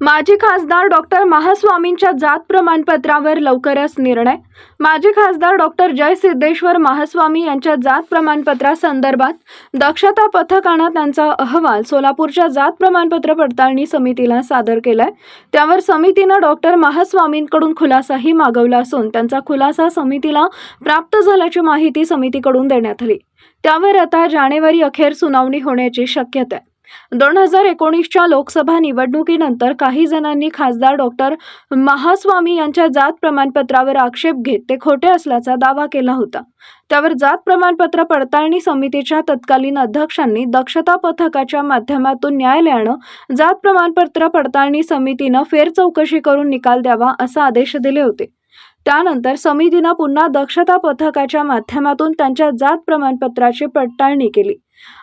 माजी खासदार डॉक्टर महास्वामींच्या जात प्रमाणपत्रावर लवकरच निर्णय. माजी खासदार डॉक्टर जय सिद्धेश्वर महास्वामी यांच्या जात प्रमाणपत्रासंदर्भात दक्षता पथकानं त्यांचा अहवाल सोलापूरच्या जात प्रमाणपत्र पडताळणी समितीला सादर केलाय. त्यावर समितीनं डॉक्टर महास्वामींकडून खुलासाही मागवला असून त्यांचा खुलासा समितीला प्राप्त झाल्याची माहिती समितीकडून देण्यात आली. त्यावर आता जानेवारी अखेर सुनावणी होण्याची शक्यता आहे. दोन हजार एकोणीसच्या लोकसभा निवडणुकीनंतर काही जणांनी खासदार डॉक्टर महास्वामी यांच्या जात प्रमाणपत्रावर आक्षेप घेत ते खोटे असल्याचा दावा केला होता. त्यावर जात प्रमाणपत्र पडताळणी समितीच्या तत्कालीन अध्यक्षांनी दक्षता पथकाच्या माध्यमातून न्यायालयानं जात प्रमाणपत्र पडताळणी समितीनं फेरचौकशी करून निकाल द्यावा असा आदेश दिले होते. त्यानंतर समितीनं पुन्हा दक्षता पथकाच्या माध्यमातून त्यांच्या जात प्रमाणपत्राची पडताळणी केली.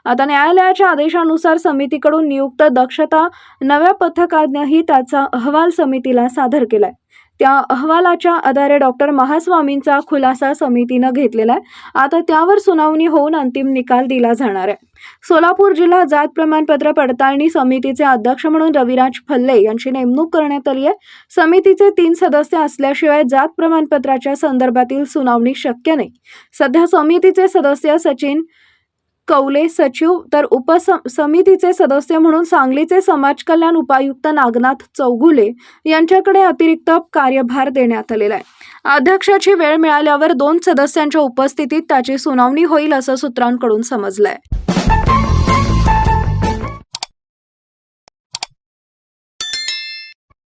आता न्यायालयाच्या आदेशानुसार समितीकडून नियुक्त दक्षता नव्या पथकानेही त्याचा अहवाल समितीला सादर केलाय. त्या अहवालाच्या आधारे डॉक्टर महास्वामींचा खुलासा समितीनं घेतलेला आहे. आता त्यावर सुनावणी होऊन अंतिम निकाल दिला जाणार आहे. सोलापूर जिल्हा जात प्रमाणपत्र पडताळणी समितीचे अध्यक्ष म्हणून रविराज फल्ले यांची नेमणूक करण्यात आली आहे. समितीचे तीन सदस्य असल्याशिवाय जात प्रमाणपत्राच्या संदर्भातील सुनावणी शक्य नाही. सध्या समितीचे सदस्य सचिन कौले सचिव तर उपसम समितीचे सदस्य म्हणून सांगलीचे समाज कल्याण उपायुक्त नागनाथ चौगुले यांच्याकडे अतिरिक्त कार्यभार देण्यात आलेला आहे. अध्यक्षाची वेळ मिळाल्यावर दोन सदस्यांच्या उपस्थितीत त्याची सुनावणी होईल असं सूत्रांकडून समजलंय.